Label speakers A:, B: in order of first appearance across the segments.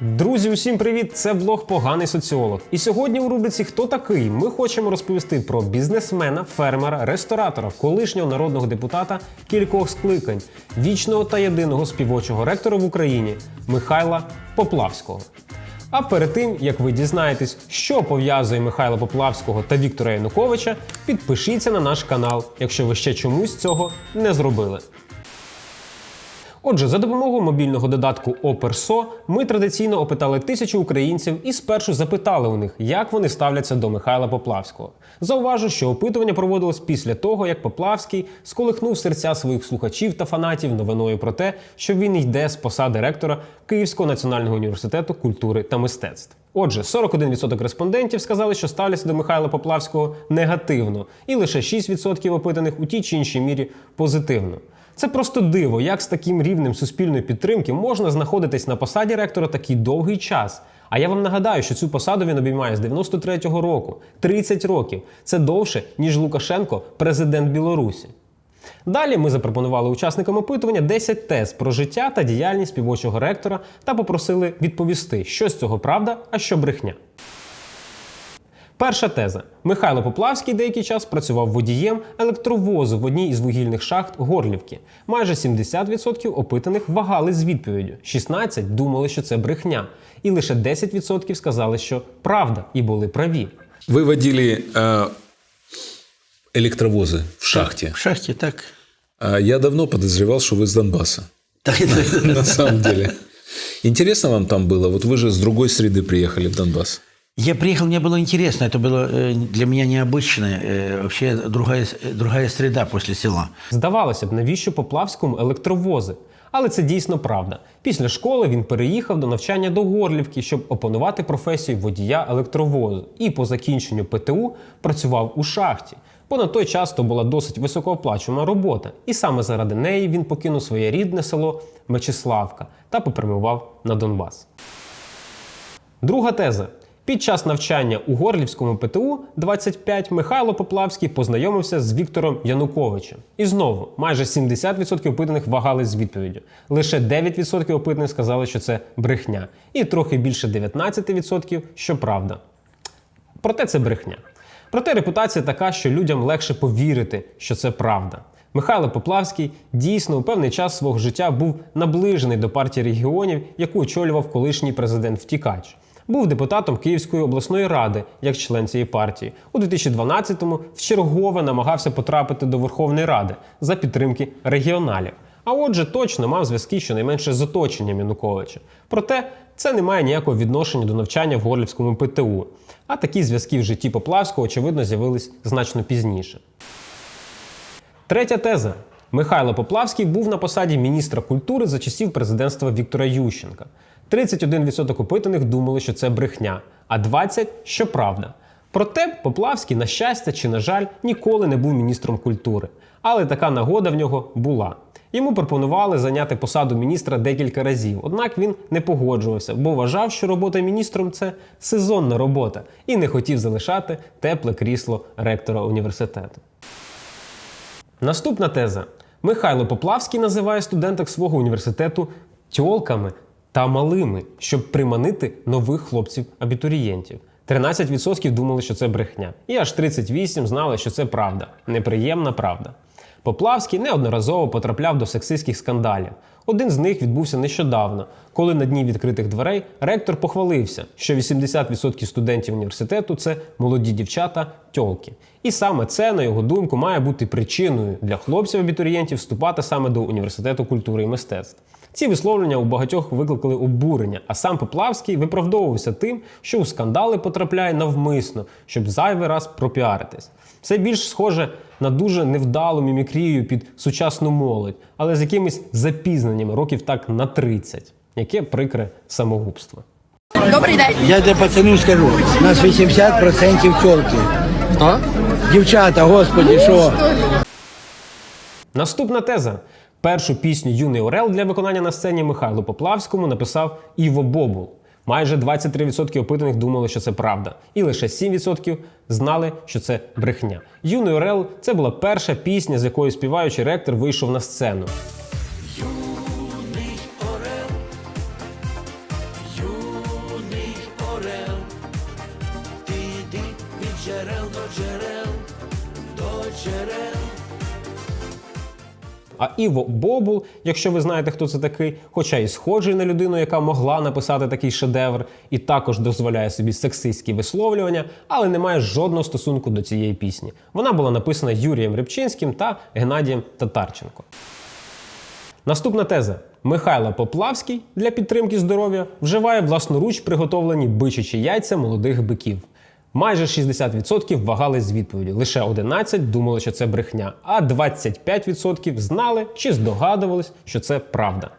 A: Друзі, усім привіт! Це блог Поганий соціолог. І сьогодні у рубриці Хто такий? Ми хочемо розповісти про бізнесмена, фермера, ресторатора, колишнього народного депутата кількох скликань, вічного та єдиного співочого ректора в Україні Михайла Поплавського. А перед тим як ви дізнаєтесь, що пов'язує Михайла Поплавського та Віктора Януковича, підпишіться на наш канал, якщо ви ще чомусь цього не зробили. Отже, за допомогою мобільного додатку Оперсо ми традиційно опитали тисячу українців і спершу запитали у них, як вони ставляться до Михайла Поплавського. Зауважу, що опитування проводилось після того, як Поплавський сколихнув серця своїх слухачів та фанатів новиною про те, що він йде з посади ректора Київського національного університету культури та мистецтв. Отже, 41% респондентів сказали, що ставляться до Михайла Поплавського негативно, і лише 6% опитаних у тій чи іншій мірі позитивно. Це просто диво, як з таким рівнем суспільної підтримки можна знаходитись на посаді ректора такий довгий час. А я вам нагадаю, що цю посаду він обіймає з 93-го року 30 років. Це довше, ніж Лукашенко, президент Білорусі. Далі ми запропонували учасникам опитування 10 тез про життя та діяльність співочого ректора та попросили відповісти, що з цього правда, а що брехня. Перша теза: Михайло Поплавський деякий час працював водієм електровозу в одній із вугільних шахт Горлівки. Майже 70% опитаних вагали з відповіддю. 16% думали, що це брехня, і лише 10% сказали, що правда, і були праві.
B: Вы водили э, электровозы в шахте.
C: В шахте так.
B: А я давно подозревал, что вы с Донбасса.
C: Так это-
B: На самом деле. Интересно вам там было? Вот вы же с другой среды приехали в Донбасс.
C: Я приехал, мне было интересно, это было э, для меня необычно, э, вообще другая, с- э, другая среда после села.
A: Здавалося б, навіщо Поплавському електровози? Але це дійсно правда. Після школи він переїхав до навчання до Горлівки, щоб опанувати професію водія електровозу. І по закінченню ПТУ працював у шахті. Бо на той час то була досить високооплачувана робота, і саме заради неї він покинув своє рідне село Мечиславка та попрямував на Донбас. Друга теза. Під час навчання у Горлівському ПТУ 25 Михайло Поплавський познайомився з Віктором Януковичем. І знову майже 70% опитаних вагались з відповіддю. Лише 9% опитаних сказали, що це брехня, і трохи більше 19% що правда. Проте це брехня. Проте репутація така, що людям легше повірити, що це правда. Михайло Поплавський дійсно у певний час свого життя був наближений до партії регіонів, яку очолював колишній президент Втікач. Був депутатом Київської обласної ради як член цієї партії. У 2012-му вчергове намагався потрапити до Верховної Ради за підтримки регіоналів. А отже, точно мав зв'язки щонайменше з оточенням Януковича. Проте це не має ніякого відношення до навчання в Горлівському ПТУ. А такі зв'язки в житті Поплавського, очевидно, з'явились значно пізніше. Третя теза. Михайло Поплавський був на посаді міністра культури за часів президентства Віктора Ющенка. 31% опитаних думали, що це брехня, а 20% – що правда. Проте Поплавський, на щастя чи на жаль, ніколи не був міністром культури. Але така нагода в нього була. Йому пропонували зайняти посаду міністра декілька разів, однак він не погоджувався, бо вважав, що робота міністром це сезонна робота, і не хотів залишати тепле крісло ректора університету. Наступна теза. Михайло Поплавський називає студенток свого університету тьолками та малими, щоб приманити нових хлопців-абітурієнтів. 13% думали, що це брехня, і аж 38% знали, що це правда. Неприємна правда. Поплавський неодноразово потрапляв до сексистських скандалів. Один з них відбувся нещодавно, коли на дні відкритих дверей ректор похвалився, що 80% студентів університету це молоді дівчата тьолки. І саме це, на його думку, має бути причиною для хлопців-абітурієнтів вступати саме до університету культури і мистецтв. Ці висловлення у багатьох викликали обурення, а сам Поплавський виправдовувався тим, що у скандали потрапляє навмисно, щоб зайвий раз пропіаритись. Це більш схоже на дуже невдалу мімікрію під сучасну молодь, але з якимись запізненнями років так на 30. Яке прикре самогубство.
D: Добрий день.
C: Я для пацанів скажу, у нас 80% тёлки.
A: Хто?
C: Дівчата, господи, що?
A: Наступна теза. Першу пісню Юний Орел для виконання на сцені Михайлу Поплавському написав Іво Бобул. Майже 23% опитаних думали, що це правда, і лише 7% знали, що це брехня. Юний Орел це була перша пісня, з якою співаючий ректор вийшов на сцену. А Іво Бобул, якщо ви знаєте, хто це такий, хоча і схожий на людину, яка могла написати такий шедевр, і також дозволяє собі сексистські висловлювання, але не має жодного стосунку до цієї пісні. Вона була написана Юрієм Рибчинським та Геннадієм Татарченко. Наступна теза. Михайло Поплавський для підтримки здоров'я вживає власноруч приготовлені бичачі яйця молодих биків. Майже 60% вагались з відповіді. Лише 11% думали, що це брехня, а 25% знали чи здогадувались, що це правда.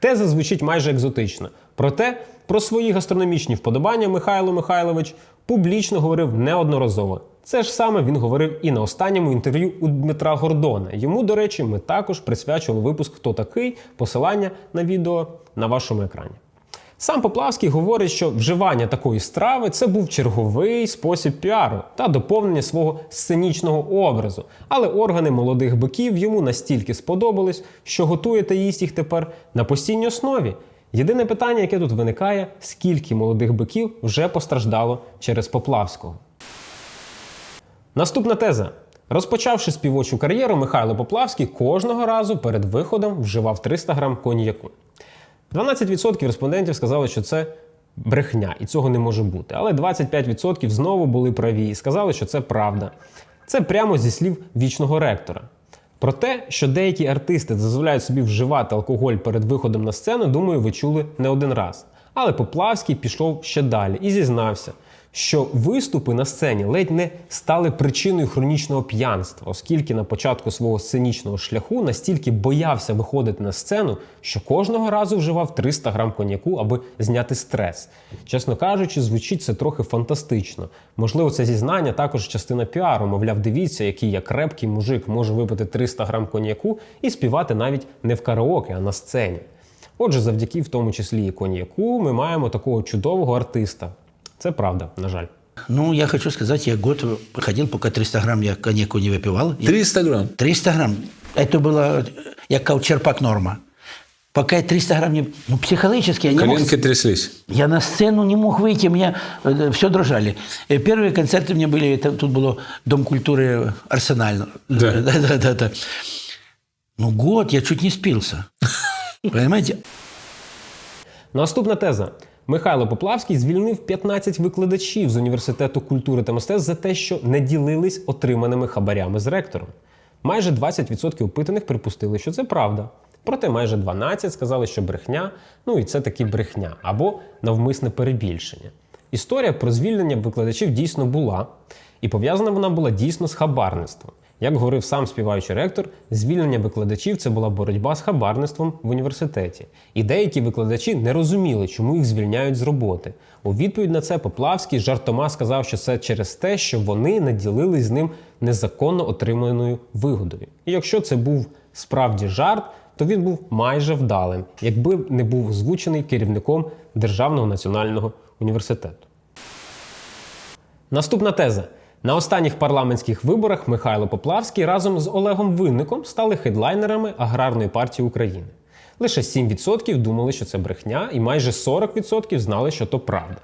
A: Теза звучить майже екзотично. Проте про свої гастрономічні вподобання Михайло Михайлович публічно говорив неодноразово. Це ж саме він говорив і на останньому інтерв'ю у Дмитра Гордона. Йому, до речі, ми також присвячували випуск Хто такий? Посилання на відео на вашому екрані. Сам Поплавський говорить, що вживання такої страви це був черговий спосіб піару та доповнення свого сценічного образу. Але органи молодих биків йому настільки сподобались, що готує та їсть їх тепер на постійній основі. Єдине питання, яке тут виникає, скільки молодих биків вже постраждало через Поплавського. Наступна теза. Розпочавши співочу кар'єру, Михайло Поплавський кожного разу перед виходом вживав 300 грам коньяку. 12% респондентів сказали, що це брехня, і цього не може бути. Але 25% знову були праві і сказали, що це правда. Це прямо зі слів вічного ректора. Про те, що деякі артисти дозволяють собі вживати алкоголь перед виходом на сцену, думаю, ви чули не один раз. Але Поплавський пішов ще далі і зізнався, що виступи на сцені ледь не стали причиною хронічного п'янства, оскільки на початку свого сценічного шляху настільки боявся виходити на сцену, що кожного разу вживав 300 грам коньяку, аби зняти стрес. Чесно кажучи, звучить це трохи фантастично. Можливо, це зізнання також частина піару. Мовляв, дивіться, який я крепкий мужик може випити 300 грам коньяку і співати навіть не в караоке, а на сцені. Отже, завдяки в тому числі і коньяку, ми маємо такого чудового артиста. Це правда, на жаль.
C: Ну, я хочу сказать, я год ходил, пока 300 грамм я коньяку не выпивал. Я-
B: 300 грамм.
C: 300 грамм. Это было, я как черпак норма. Пока я 300 грамм не... Ну, психологически я не мог...
B: Коленки тряслись.
C: Я на сцену не мог выйти, меня все дрожали. Первые концерты у меня были, это, тут было Дом культуры Арсеналь.
B: Да.
C: да, да, да, да. Ну, год я чуть не спился. Понимаете?
A: Наступна теза. Михайло Поплавський звільнив 15 викладачів з університету культури та мистецтв за те, що не ділились отриманими хабарями з ректором. Майже 20% опитаних припустили, що це правда. Проте майже 12 сказали, що брехня, ну і це таки брехня або навмисне перебільшення. Історія про звільнення викладачів дійсно була, і пов'язана вона була дійсно з хабарництвом. Як говорив сам співаючий ректор, звільнення викладачів це була боротьба з хабарництвом в університеті. І деякі викладачі не розуміли, чому їх звільняють з роботи. У відповідь на це Поплавський жартома сказав, що це через те, що вони не ділились з ним незаконно отриманою вигодою. І якщо це був справді жарт, то він був майже вдалим, якби не був озвучений керівником Державного національного університету. Наступна теза. На останніх парламентських виборах Михайло Поплавський разом з Олегом Винником стали хедлайнерами Аграрної партії України. Лише 7% думали, що це брехня, і майже 40% знали, що то правда.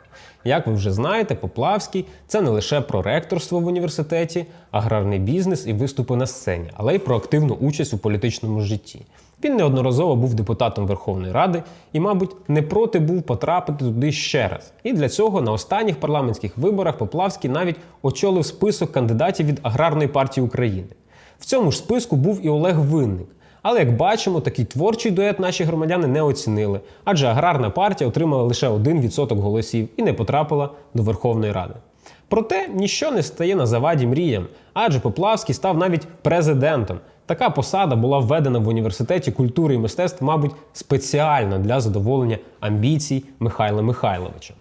A: Як ви вже знаєте, Поплавський це не лише про ректорство в університеті, аграрний бізнес і виступи на сцені, але й про активну участь у політичному житті. Він неодноразово був депутатом Верховної Ради і, мабуть, не проти був потрапити туди ще раз. І для цього на останніх парламентських виборах Поплавський навіть очолив список кандидатів від Аграрної партії України. В цьому ж списку був і Олег Винник. Але як бачимо, такий творчий дует наші громадяни не оцінили, адже аграрна партія отримала лише 1% голосів і не потрапила до Верховної Ради. Проте ніщо не стає на заваді мріям, адже Поплавський став навіть президентом. Така посада була введена в університеті культури і мистецтв, мабуть, спеціально для задоволення амбіцій Михайла Михайловича.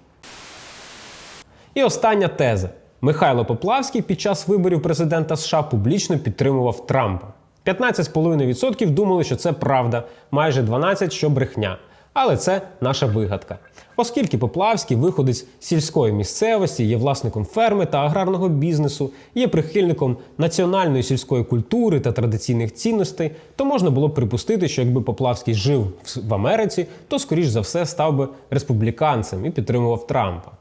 A: І остання теза. Михайло Поплавський під час виборів президента США публічно підтримував Трампа. 15,5% думали, що це правда, майже 12% що брехня. Але це наша вигадка. Оскільки Поплавський виходець з сільської місцевості, є власником ферми та аграрного бізнесу, є прихильником національної сільської культури та традиційних цінностей, то можна було б припустити, що якби Поплавський жив в Америці, то скоріш за все став би республіканцем і підтримував Трампа.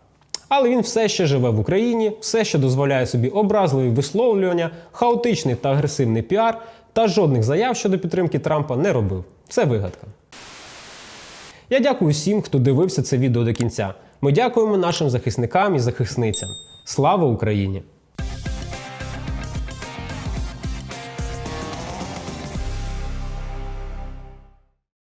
A: Але він все ще живе в Україні, все ще дозволяє собі образливі висловлювання, хаотичний та агресивний піар, та жодних заяв щодо підтримки Трампа не робив. Це вигадка. Я дякую всім, хто дивився це відео до кінця. Ми дякуємо нашим захисникам і захисницям. Слава Україні!